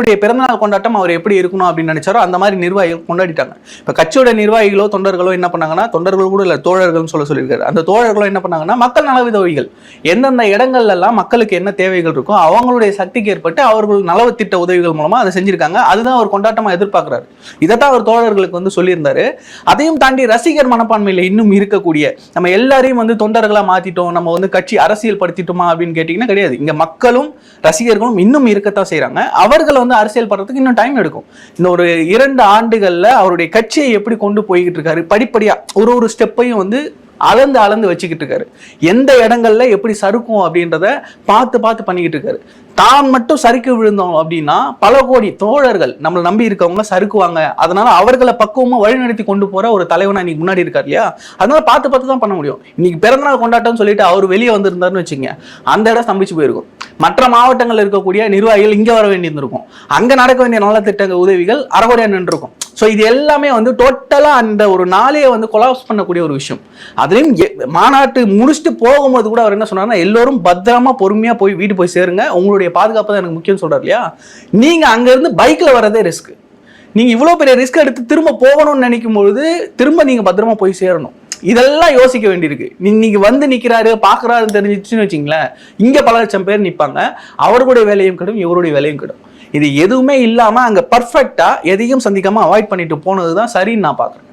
அவருடைய பிறந்தநாள் கொண்டாட்டம் அவர் எப்படி இருக்கணும் அப்படின்னு நினைச்சாரோ அந்த மாதிரி நிர்வாகிகள் கொண்டாடிட்டாங்க. இப்போ கட்சியோட நிர்வாகிகளோ தொண்டர்களோ என்ன பண்ணாங்கன்னா தொண்டர்கள் கூட இல்லை தோழர்கள்னு சொல்ல சொல்லியிருக்காரு. அந்த தோழர்களோ என்ன பண்ணாங்கன்னா மக்கள் நலவிதவிகள். எந்தெந்த இடங்கள்லாம் மக்களுக்கு என்ன தேவைகள் இருக்கோ அவங்களுடைய சக்திக்கு ஏற்பட்டு அவர்கள் நலவத்திட்ட உதவிகள் மூலமாக அதை செஞ்சிருக்காங்க. அதுதான் அவர் கொண்டாட்டமாக எதிர்பார்க்குறாரு. இதைத்தான் அவர் தோழர்களுக்கு வந்து சொல்லியிருந்தாரு. அதையும் தாண்டி ரசிகர் மனப்பான்மையில் இன்னும் இருக்கக்கூடிய நம்ம எல்லாரையும் வந்து தொண்டர்களாக மாற்றிட்டோம் நம்ம வந்து கட்சி அரசியல் படுத்திட்டோமா அப்படின்னு கேட்டிங்கன்னா கிடையாது. இங்கே மக்களும் ரசிகர்களும் இன்னும் இருக்கத்தான் செய்கிறாங்க அவர்களை வந்து அரசியல் படுறதுக்கு இன்னும் டைம் எடுக்கும். இந்த ஒரு இரண்டு ஆண்டுகள்ல அவருடைய கட்சியை எப்படி கொண்டு போய்கிட்டு இருக்காரு படிப்படியா ஒரு ஒரு ஸ்டெப்பையும் வந்து அளந்து அளந்து வச்சுக்கிட்டு இருக்காரு. எந்த இடங்கள்ல எப்படி சறுக்கும் அப்படின்றத பார்த்து பார்த்து பண்ணிக்கிட்டு இருக்காரு. தான் மட்டும் சறுக்கி விழுந்தோம் அப்படின்னா பல கோடி தோழர்கள் நம்மளை நம்பி இருக்கவங்க சறுக்குவாங்க. அதனால அவர்களை பக்குவமா வழிநடத்தி கொண்டு போற ஒரு தலைவனா இன்னைக்கு முன்னாடி இருக்கார் இல்லையா? அதனால பார்த்து பார்த்து தான் பண்ண முடியும். இன்னைக்கு பிறந்தநாள் கொண்டாட்டம்னு சொல்லிட்டு அவர் வெளியே வந்திருந்தாருன்னு வச்சுங்க அந்த இடம் ஸ்தம்பிச்சு போயிருக்கும். மற்ற மாவட்டங்களில் இருக்கக்கூடிய நிர்வாகிகள் இங்கே வர வேண்டியிருந்திருக்கும். அங்கே நடக்க வேண்டிய நலத்திட்ட உதவிகள் அறகுறையாக நின்றுருக்கும். ஸோ இது எல்லாமே வந்து டோட்டலாக அந்த ஒரு நாளையே வந்து கொலாப்ஸ் பண்ணக்கூடிய ஒரு விஷயம். அதுலேயும் எ- மாநாட்டு முடிச்சுட்டு போகும்போது கூட அவர் என்ன சொன்னார்னா எல்லோரும் பத்திரமா பொறுமையாக போய் வீட்டு போய் சேருங்க. உங்களுடைய பாதுகாப்பு தான் எனக்கு முக்கியம் சொல்கிறார் இல்லையா? நீங்கள் அங்கேருந்து பைக்கில் வரதே ரிஸ்க் நீங்கள் இவ்வளோ பெரிய ரிஸ்க் எடுத்து திரும்ப போகணும்னு நினைக்கும் பொழுது திரும்ப நீங்கள் பத்திரமா போய் சேரணும். இதெல்லாம் யோசிக்க வேண்டியிருக்கு. இன்னைக்கு நீங்க வந்து நிக்கிறாரு பாக்குறாருன்னு தெரிஞ்சிச்சுன்னு வச்சிங்களேன் இங்க பல லட்சம் பேர் நிப்பாங்க. அவர்களுடைய வேலையும் கெடும் இவருடைய வேலையும் கெடும். இது எதுவுமே இல்லாம அங்க பர்ஃபெக்டாக எதையும் சந்திக்காம அவாய்ட் பண்ணிட்டு போனதுதான் சரின்னு நான் பாக்குறேன்.